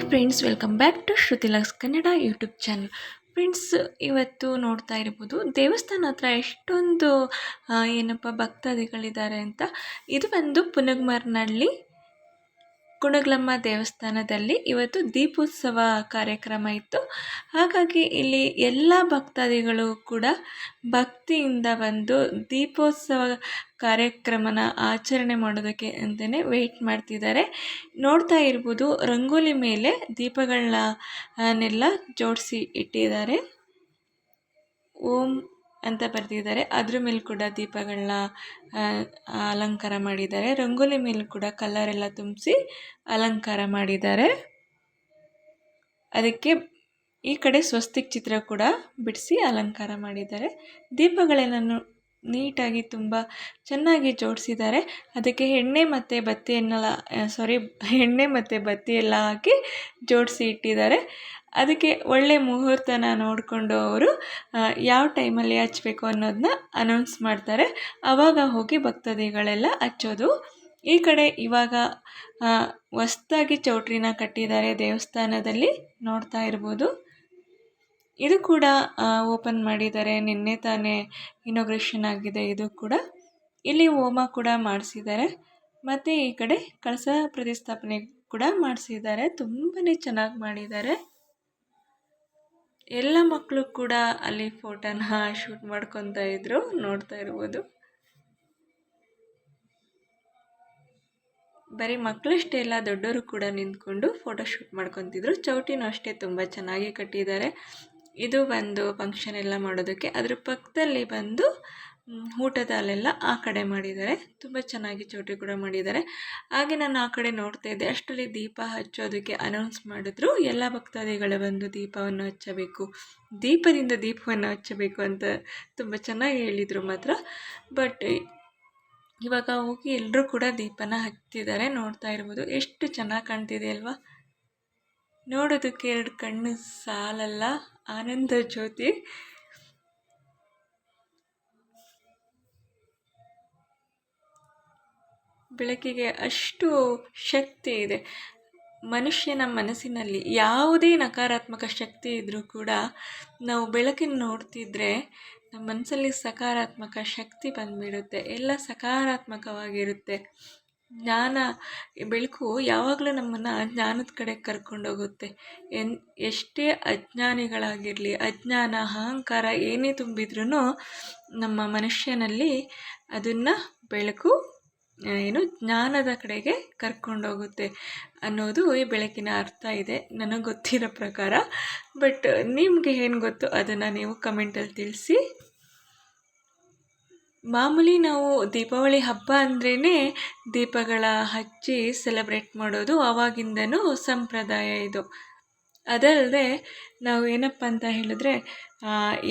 Hi friends, welcome back to Shruthilux Kannada YouTube channel. Friends, ಇವತ್ತು ನೋಡ್ತಾ ಇರ್ಬೋದು, ದೇವಸ್ಥಾನ ಹತ್ರ ಎಷ್ಟೊಂದು ಏನಪ್ಪ ಭಕ್ತಾದಿಗಳಿದ್ದಾರೆ ಅಂತ. ಇದು ಬಂದು ಪುನಗ್ಮರ್ನಳ್ಳಿ ಕುಣಗ್ಲಮ್ಮ ದೇವಸ್ಥಾನದಲ್ಲಿ ಇವತ್ತು ದೀಪೋತ್ಸವ ಕಾರ್ಯಕ್ರಮ ಇತ್ತು. ಹಾಗಾಗಿ ಇಲ್ಲಿ ಎಲ್ಲ ಭಕ್ತಾದಿಗಳು ಕೂಡ ಭಕ್ತಿಯಿಂದ ಬಂದು ದೀಪೋತ್ಸವ ಕಾರ್ಯಕ್ರಮನ ಆಚರಣೆ ಮಾಡೋದಕ್ಕೆ ಅಂತಲೇ ವೆಯ್ಟ್ ಮಾಡ್ತಿದ್ದಾರೆ. ನೋಡ್ತಾ ಇರ್ಬೋದು, ರಂಗೋಲಿ ಮೇಲೆ ದೀಪಗಳನ್ನೆಲ್ಲ ಜೋಡಿಸಿ ಇಟ್ಟಿದ್ದಾರೆ. ಓಂ ಅಂತ ಬರೆದಿದ್ದಾರೆ. ಅದ್ರ ಮೇಲೆ ಕೂಡ ದೀಪಗಳನ್ನ ಅಲಂಕಾರ ಮಾಡಿದ್ದಾರೆ. ರಂಗೋಲಿ ಮೇಲೆ ಕೂಡ ಕಲರ್ ಎಲ್ಲ ತುಂಬಿಸಿ ಅಲಂಕಾರ ಮಾಡಿದ್ದಾರೆ. ಅದಕ್ಕೆ ಈ ಕಡೆ ಸ್ವಸ್ತಿಕ್ ಚಿತ್ರ ಕೂಡ ಬಿಡಿಸಿ ಅಲಂಕಾರ ಮಾಡಿದ್ದಾರೆ. ದೀಪಗಳೇನನ್ನು ನೀಟಾಗಿ ತುಂಬ ಚೆನ್ನಾಗಿ ಜೋಡಿಸಿದ್ದಾರೆ. ಅದಕ್ಕೆ ಎಣ್ಣೆ ಮತ್ತು ಬತ್ತಿಯನ್ನೆಲ್ಲ ಸಾರಿ ಎಣ್ಣೆ ಮತ್ತು ಬತ್ತಿಯೆಲ್ಲ ಹಾಕಿ ಜೋಡಿಸಿ ಇಟ್ಟಿದ್ದಾರೆ. ಅದಕ್ಕೆ ಒಳ್ಳೆ ಮುಹೂರ್ತನ ನೋಡಿಕೊಂಡು ಅವರು ಯಾವ ಟೈಮಲ್ಲಿ ಹಚ್ಚಬೇಕು ಅನ್ನೋದನ್ನ ಅನೌನ್ಸ್ ಮಾಡ್ತಾರೆ. ಆವಾಗ ಹೋಗಿ ಭಕ್ತಾದಿಗಳೆಲ್ಲ ಹಚ್ಚೋದು. ಈ ಕಡೆ ಇವಾಗ ಹೊಸ್ದಾಗಿ ಚೌಟ್ರಿನ ಕಟ್ಟಿದ್ದಾರೆ ದೇವಸ್ಥಾನದಲ್ಲಿ ನೋಡ್ತಾ ಇರ್ಬೋದು. ಇದು ಕೂಡ ಓಪನ್ ಮಾಡಿದ್ದಾರೆ. ನಿನ್ನೆ ತಾನೇ ಇನೋಗ್ರೇಷನ್ ಆಗಿದೆ ಇದು ಕೂಡ. ಇಲ್ಲಿ ಹೋಮ ಕೂಡ ಮಾಡಿಸಿದ್ದಾರೆ. ಮತ್ತು ಈ ಕಡೆ ಕಳಸ ಪ್ರತಿಷ್ಠಾಪನೆ ಕೂಡ ಮಾಡಿಸಿದ್ದಾರೆ. ತುಂಬಾ ಚೆನ್ನಾಗಿ ಮಾಡಿದ್ದಾರೆ. ಎಲ್ಲ ಮಕ್ಕಳು ಕೂಡ ಅಲ್ಲಿ ಫೋಟೋನ ಶೂಟ್ ಮಾಡ್ಕೊತಾ ಇದ್ರು, ನೋಡ್ತಾ ಇರ್ಬೋದು. ಬರೀ ಮಕ್ಕಳಷ್ಟೇ ಎಲ್ಲ ದೊಡ್ಡವರು ಕೂಡ ನಿಂತ್ಕೊಂಡು ಫೋಟೋ ಶೂಟ್ ಮಾಡ್ಕೊತಿದ್ರು. ಚೌಟಿನೂ ಅಷ್ಟೇ ತುಂಬ ಚೆನ್ನಾಗಿ ಕಟ್ಟಿದ್ದಾರೆ. ಇದು ಬಂದು ಫಂಕ್ಷನ್ ಎಲ್ಲ ಮಾಡೋದಕ್ಕೆ. ಅದ್ರ ಪಕ್ಕದಲ್ಲಿ ಬಂದು ಊಟದ ಅಲ್ಲೆಲ್ಲ ಆ ಕಡೆ ಮಾಡಿದ್ದಾರೆ. ತುಂಬ ಚೆನ್ನಾಗಿ ಚೌಟಿ ಕೂಡ ಮಾಡಿದ್ದಾರೆ. ಹಾಗೆ ನಾನು ಆ ಕಡೆ ನೋಡ್ತಾ ಇದ್ದೆ, ಅಷ್ಟರಲ್ಲಿ ದೀಪ ಹಚ್ಚೋದಕ್ಕೆ ಅನೌನ್ಸ್ ಮಾಡಿದ್ರು, ಎಲ್ಲ ಭಕ್ತಾದಿಗಳು ಬಂದು ದೀಪವನ್ನು ಹಚ್ಚಬೇಕು, ದೀಪದಿಂದ ದೀಪವನ್ನು ಹಚ್ಚಬೇಕು ಅಂತ ತುಂಬ ಚೆನ್ನಾಗಿ ಹೇಳಿದರು ಮಾತ್ರ. ಬಟ್ ಇವಾಗ ಹೋಗಿ ಎಲ್ಲರೂ ಕೂಡ ದೀಪನ ಹಚ್ತಿದ್ದಾರೆ ನೋಡ್ತಾ ಇರ್ಬೋದು. ಎಷ್ಟು ಚೆನ್ನಾಗಿ ಕಾಣ್ತಿದೆ ಅಲ್ವಾ? ನೋಡೋದಕ್ಕೆ ಎರಡು ಕಣ್ಣು ಸಾಲಲ್ಲ, ಆನಂದ ಜ್ಯೋತಿ. ಬೆಳಕಿಗೆ ಅಷ್ಟು ಶಕ್ತಿ ಇದೆ. ಮನುಷ್ಯನ ಮನಸ್ಸಿನಲ್ಲಿ ಯಾವುದೇ ನಕಾರಾತ್ಮಕ ಶಕ್ತಿ ಇದ್ದರೂ ಕೂಡ ನಾವು ಬೆಳಕಿನ ನೋಡ್ತಿದ್ರೆ ನಮ್ಮ ಮನಸ್ಸಲ್ಲಿ ಸಕಾರಾತ್ಮಕ ಶಕ್ತಿ ಬಂದುಬಿಡುತ್ತೆ. ಎಲ್ಲ ಸಕಾರಾತ್ಮಕವಾಗಿರುತ್ತೆ. ಜ್ಞಾನ, ಬೆಳಕು ಯಾವಾಗಲೂ ನಮ್ಮನ್ನು ಜ್ಞಾನದ ಕಡೆ ಕರ್ಕೊಂಡೋಗುತ್ತೆ ಎನ್, ಎಷ್ಟೇ ಅಜ್ಞಾನಿಗಳಾಗಿರಲಿ, ಅಜ್ಞಾನ, ಅಹಂಕಾರ ಏನೇ ತುಂಬಿದ್ರೂ ನಮ್ಮ ಮನುಷ್ಯನಲ್ಲಿ ಅದನ್ನು ಬೆಳಕು ಏನು ಜ್ಞಾನದ ಕಡೆಗೆ ಕರ್ಕೊಂಡೋಗುತ್ತೆ ಅನ್ನೋದು ಈ ಬೆಳಕಿನ ಅರ್ಥ ಇದೆ, ನನಗೆ ಗೊತ್ತಿರೋ ಪ್ರಕಾರ. ಬಟ್ ನಿಮಗೆ ಏನು ಗೊತ್ತು ಅದನ್ನು ನೀವು ಕಮೆಂಟಲ್ಲಿ ತಿಳಿಸಿ. ಮಾಮೂಲಿ ನಾವು ದೀಪಾವಳಿ ಹಬ್ಬ ಅಂದ್ರೇ ದೀಪಗಳ ಹಚ್ಚಿ ಸೆಲೆಬ್ರೇಟ್ ಮಾಡೋದು ಆವಾಗಿಂದನೂ ಸಂಪ್ರದಾಯ ಇದು. ಅದಲ್ಲದೆ ನಾವು ಏನಪ್ಪ ಅಂತ ಹೇಳಿದ್ರೆ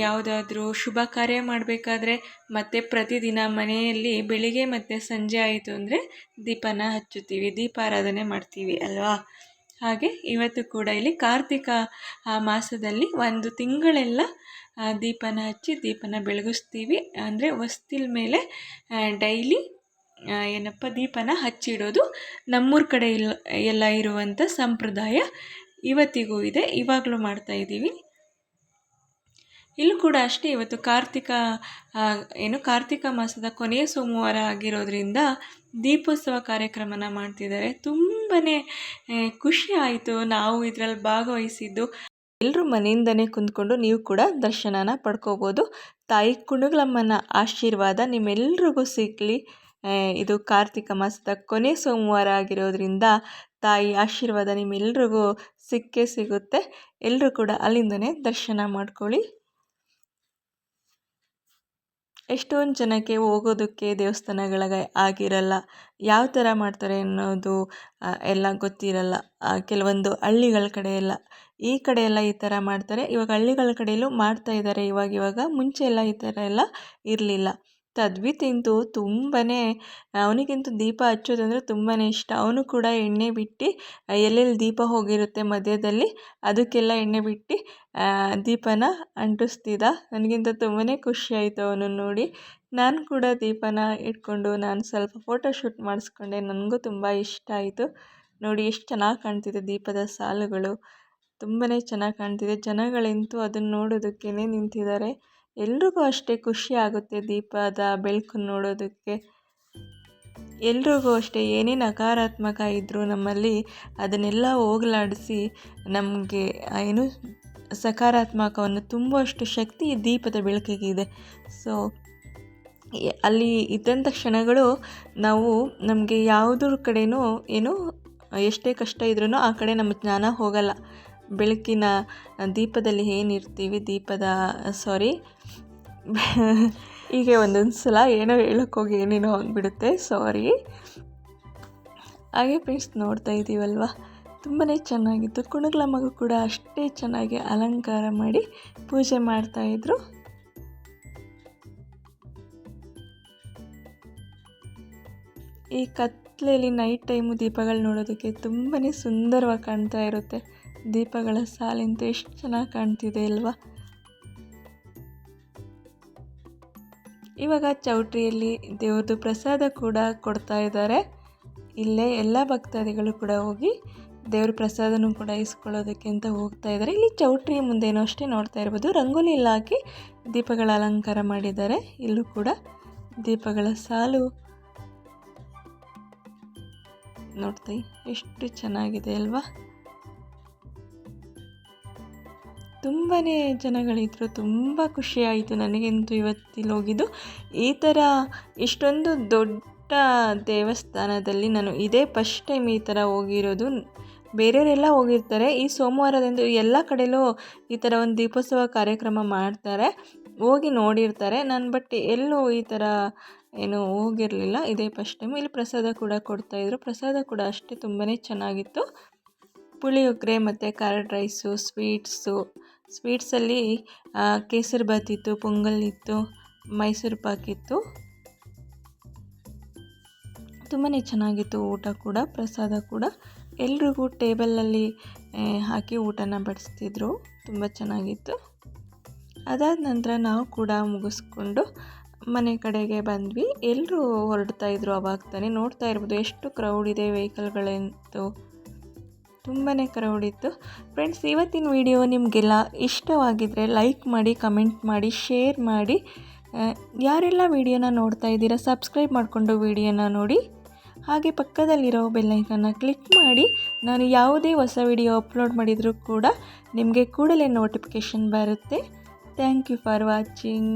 ಯಾವುದಾದ್ರೂ ಶುಭ ಕಾರ್ಯ ಮಾಡಬೇಕಾದ್ರೆ ಮತ್ತು ಪ್ರತಿದಿನ ಮನೆಯಲ್ಲಿ ಬೆಳಿಗ್ಗೆ ಮತ್ತು ಸಂಜೆ ಆಯಿತು ಅಂದರೆ ದೀಪನ ಹಚ್ಚುತ್ತೀವಿ, ದೀಪಾರಾಧನೆ ಮಾಡ್ತೀವಿ ಅಲ್ವಾ? ಹಾಗೆ ಇವತ್ತು ಕೂಡ ಇಲ್ಲಿ ಕಾರ್ತಿಕ ಮಾಸದಲ್ಲಿ ಒಂದು ತಿಂಗಳೆಲ್ಲ ದೀಪನ ಹಚ್ಚಿ ದೀಪನ ಬೆಳಗಿಸ್ತೀವಿ. ಅಂದರೆ ಹೊಸ್ತಿಲ ಮೇಲೆ ಡೈಲಿ ಏನಪ್ಪ ದೀಪನ ಹಚ್ಚಿಡೋದು ನಮ್ಮೂರ ಕಡೆ ಇಲ್ಲ ಎಲ್ಲ ಇರುವಂಥ ಸಂಪ್ರದಾಯ. ಇವತ್ತಿಗೂ ಇದೆ, ಇವಾಗಲೂ ಮಾಡ್ತಾಯಿದ್ದೀವಿ ಇಲ್ಲೂ ಕೂಡ ಅಷ್ಟೇ, ಇವತ್ತು ಕಾರ್ತಿಕ ಏನು ಕಾರ್ತಿಕ ಮಾಸದ ಕೊನೆಯ ಸೋಮವಾರ ಆಗಿರೋದ್ರಿಂದ ದೀಪೋತ್ಸವ ಕಾರ್ಯಕ್ರಮನ ಮಾಡ್ತಿದ್ದಾರೆ. ತುಂಬಾ ಖುಷಿ ಆಯಿತು ನಾವು ಇದರಲ್ಲಿ ಭಾಗವಹಿಸಿದ್ದು. ಎಲ್ಲರೂ ಮನೆಯಿಂದನೇ ಕುಂತ್ಕೊಂಡು ನೀವು ಕೂಡ ದರ್ಶನನ ಪಡ್ಕೋಬೋದು. ತಾಯಿ ಕುಣುಗ್ಲಮ್ಮನ ಆಶೀರ್ವಾದ ನಿಮ್ಮೆಲ್ರಿಗೂ ಸಿಗಲಿ. ಇದು ಕಾರ್ತಿಕ ಮಾಸದ ಕೊನೆ ಸೋಮವಾರ ಆಗಿರೋದ್ರಿಂದ ತಾಯಿ ಆಶೀರ್ವಾದ ನಿಮ್ಮೆಲ್ರಿಗೂ ಸಿಕ್ಕೇ ಸಿಗುತ್ತೆ. ಎಲ್ಲರೂ ಕೂಡ ಅಲ್ಲಿಂದನೇ ದರ್ಶನ ಮಾಡ್ಕೊಳ್ಳಿ. ಎಷ್ಟೊಂದು ಜನಕ್ಕೆ ಹೋಗೋದಕ್ಕೆ ದೇವಸ್ಥಾನಗಳಿಗೆ ಆಗಿರಲ್ಲ, ಯಾವ ಥರ ಮಾಡ್ತಾರೆ ಅನ್ನೋದು ಎಲ್ಲ ಗೊತ್ತಿರಲ್ಲ. ಕೆಲವೊಂದು ಹಳ್ಳಿಗಳ ಕಡೆ ಎಲ್ಲ, ಈ ಕಡೆ ಎಲ್ಲ ಈ ಥರ ಮಾಡ್ತಾರೆ. ಇವಾಗ ಹಳ್ಳಿಗಳ ಕಡೆಯಲ್ಲೂ ಮಾಡ್ತಾ ಇದ್ದಾರೆ. ಇವಾಗ ಇವಾಗ ಮುಂಚೆ ಎಲ್ಲ ಈ ಥರ ಎಲ್ಲ ಇರಲಿಲ್ಲ. ತದ್ವಿತ್ ತುಂಬನೇ ತುಂಬಾ ಅವನಿಗಂತೂ ದೀಪ ಹಚ್ಚೋದಂದ್ರೆ ತುಂಬಾ ಇಷ್ಟ. ಅವನು ಕೂಡ ಎಣ್ಣೆ ಬಿಟ್ಟು ಎಲ್ಲೆಲ್ಲಿ ದೀಪ ಹೋಗಿರುತ್ತೆ ಮಧ್ಯದಲ್ಲಿ, ಅದಕ್ಕೆಲ್ಲ ಎಣ್ಣೆ ಬಿಟ್ಟು ದೀಪನ ಅಂಟಿಸ್ತಿದ್ದ. ನನಗಿಂತ ತುಂಬಾ ಖುಷಿಯಾಯಿತು ಅವನು ನೋಡಿ. ನಾನು ಕೂಡ ದೀಪನ ಇಟ್ಕೊಂಡು ನಾನು ಸ್ವಲ್ಪ ಫೋಟೋ ಶೂಟ್ ಮಾಡಿಸ್ಕೊಂಡೆ. ನನಗೂ ತುಂಬ ಇಷ್ಟ ಆಯಿತು. ನೋಡಿ ಎಷ್ಟು ಚೆನ್ನಾಗಿ ಕಾಣ್ತಿದೆ ದೀಪದ ಸಾಲುಗಳು. ತುಂಬಾ ಚೆನ್ನಾಗಿ ಕಾಣ್ತಿದೆ. ಜನಗಳಂತೂ ಅದನ್ನು ನೋಡೋದಕ್ಕೇ ನಿಂತಿದ್ದಾರೆ. ಎಲ್ರಿಗೂ ಅಷ್ಟೇ ಖುಷಿ ಆಗುತ್ತೆ ದೀಪದ ಬೆಳಕು ನೋಡೋದಕ್ಕೆ. ಎಲ್ರಿಗೂ ಅಷ್ಟೇ ಏನೇ ನಕಾರಾತ್ಮಕ ಇದ್ದರೂ ನಮ್ಮಲ್ಲಿ ಅದನ್ನೆಲ್ಲ ಹೋಗಲಾಡಿಸಿ ನಮಗೆ ಏನು ಸಕಾರಾತ್ಮಕವನ್ನು ತುಂಬುವಷ್ಟು ಶಕ್ತಿ ದೀಪದ ಬೆಳಕಿಗಿದೆ ಸೊ ಅಲ್ಲಿ ಇದ್ದಂಥ ಕ್ಷಣಗಳು ನಾವು ನಮಗೆ ಯಾವುದ್ರ ಕಡೆಯೂ ಏನು ಎಷ್ಟೇ ಕಷ್ಟ ಇದ್ರೂ ಆ ಕಡೆ ನಮ್ಮ ಜ್ಞಾನ ಹೋಗಲ್ಲ. ಬೆಳಕಿನ ದೀಪದಲ್ಲಿ ಏನಿರ್ತೀವಿ? ದೀಪದ ಸಾರಿ ಹೀಗೆ ಒಂದೊಂದು ಸಲ ಏನೋ ಹೇಳೋಕ್ಕೋಗಿ ಏನೇನೋ ಆಗಿಬಿಡುತ್ತೆ ಸಾರಿ ಹಾಗೆ ಫ್ರೆಂಡ್ಸ್ ನೋಡ್ತಾ ಇದ್ದೀವಲ್ವ ತುಂಬಾ ಚೆನ್ನಾಗಿತ್ತು. ಕುಣಗ್ಲ ಮಗು ಕೂಡ ಅಷ್ಟೇ ಚೆನ್ನಾಗಿ ಅಲಂಕಾರ ಮಾಡಿ ಪೂಜೆ ಮಾಡ್ತಾಯಿದ್ರು ಈ ಕತ್ಲೆಯಲ್ಲಿ ನೈಟ್ ಟೈಮು ದೀಪಗಳು ನೋಡೋದಕ್ಕೆ ತುಂಬಾ ಸುಂದರವಾಗಿ ಕಾಣ್ತಾ ಇರುತ್ತೆ. ದೀಪಗಳ ಸಾಲಿಂತ ಎಷ್ಟು ಚೆನ್ನಾಗಿ ಕಾಣ್ತಿದೆ ಅಲ್ವಾ? ಇವಾಗ ಚೌಟ್ರಿಯಲ್ಲಿ ದೇವ್ರದ್ದು ಪ್ರಸಾದ ಕೂಡ ಕೊಡ್ತಾ ಇದ್ದಾರೆ. ಇಲ್ಲೇ ಎಲ್ಲ ಭಕ್ತಾದಿಗಳು ಕೂಡ ಹೋಗಿ ದೇವ್ರ ಪ್ರಸಾದನೂ ಕೂಡ ಇಸ್ಕೊಳ್ಳೋದಕ್ಕೆ ಅಂತ ಹೋಗ್ತಾ ಇದ್ದಾರೆ. ಇಲ್ಲಿ ಚೌಟ್ರಿ ಮುಂದೇನೋ ಅಷ್ಟೇ ನೋಡ್ತಾ ಇರ್ಬೋದು. ರಂಗೋಲಿ ಹಾಕಿ ದೀಪಗಳ ಅಲಂಕಾರ ಮಾಡಿದ್ದಾರೆ. ಇಲ್ಲೂ ಕೂಡ ದೀಪಗಳ ಸಾಲು ನೋಡ್ತಾ ಎಷ್ಟು ಚೆನ್ನಾಗಿದೆ ಅಲ್ವಾ? ತುಂಬಾ ಜನಗಳಿದ್ರು, ತುಂಬ ಖುಷಿ ಆಯಿತು ನನಗಂತೂ ಇವತ್ತಿಲ್ಲಿ ಹೋಗಿದ್ದು. ಈ ಥರ ಇಷ್ಟೊಂದು ದೊಡ್ಡ ದೇವಸ್ಥಾನದಲ್ಲಿ ನಾನು ಇದೇ ಫಸ್ಟ್ ಟೈಮ್ ಈ ಥರ ಹೋಗಿರೋದು. ಬೇರೆಯವರೆಲ್ಲ ಹೋಗಿರ್ತಾರೆ. ಈ ಸೋಮವಾರದಂದು ಎಲ್ಲ ಕಡೆಯಲ್ಲೂ ಈ ಥರ ಒಂದು ದೀಪೋತ್ಸವ ಕಾರ್ಯಕ್ರಮ ಮಾಡ್ತಾರೆ. ಹೋಗಿ ನೋಡಿರ್ತಾರೆ. ನಾನು ಬಟ್ ಎಲ್ಲೂ ಈ ಥರ ಏನು ಹೋಗಿರಲಿಲ್ಲ. ಇದೇ ಫಸ್ಟ್ ಟೈಮ್ ಇಲ್ಲಿ ಪ್ರಸಾದ ಕೂಡ ಕೊಡ್ತಾಯಿದ್ರು ಪ್ರಸಾದ ಕೂಡ ಅಷ್ಟೇ ತುಂಬಾ ಚೆನ್ನಾಗಿತ್ತು. ಪುಳಿಯೋಗರೆ ಮತ್ತು curd rice sweets ಸ್ವೀಟ್ಸಲ್ಲಿ kesari bath ಇತ್ತು ಪೊಂಗಲ್ ಇತ್ತು ಮೈಸೂರು ಪಾಕ್ ಇತ್ತು ತುಂಬಾ ಚೆನ್ನಾಗಿತ್ತು ಊಟ ಕೂಡ, ಪ್ರಸಾದ ಕೂಡ. ಎಲ್ರಿಗೂ ಟೇಬಲಲ್ಲಿ ಹಾಕಿ ಊಟನ ಬಡಿಸ್ತಿದ್ರು. ತುಂಬ ಚೆನ್ನಾಗಿತ್ತು. ಅದಾದ ನಂತರ ನಾವು ಕೂಡ ಮುಗಿಸ್ಕೊಂಡು ಮನೆ ಕಡೆಗೆ ಬಂದ್ವಿ. ಎಲ್ಲರೂ ಹೊರಡ್ತಾ ಇದ್ರು ಅವಾಗ ತಾನೇ ನೋಡ್ತಾ ಇರ್ಬೋದು ಎಷ್ಟು ಕ್ರೌಡ್ ಇದೆ ವೆಹಿಕಲ್ಗಳಂತೂ ತುಂಬಾ ಕ್ರೌಡ್ ಫ್ರೆಂಡ್ಸ್ ಇವತ್ತಿನ ವಿಡಿಯೋ ನಿಮಗೆಲ್ಲ ಇಷ್ಟವಾಗಿದ್ದರೆ ಲೈಕ್ ಮಾಡಿ ಕಮೆಂಟ್ ಮಾಡಿ ಶೇರ್ ಮಾಡಿ. ಯಾರೆಲ್ಲ ವಿಡಿಯೋನ ನೋಡ್ತಾ ಇದ್ದೀರಾ ಸಬ್ಸ್ಕ್ರೈಬ್ ಮಾಡಿಕೊಂಡು ವಿಡಿಯೋನ ನೋಡಿ. ಹಾಗೆ ಪಕ್ಕದಲ್ಲಿರೋ ಬೆಲ್ಲೈಕನ್ನ ಕ್ಲಿಕ್ ಮಾಡಿ. ನಾನು ಯಾವುದೇ ಹೊಸ ವಿಡಿಯೋ ಅಪ್ಲೋಡ್ ಮಾಡಿದರೂ ಕೂಡ ನಿಮಗೆ ಕೂಡಲೇ ನೋಟಿಫಿಕೇಷನ್ ಬರುತ್ತೆ. Thank you for watching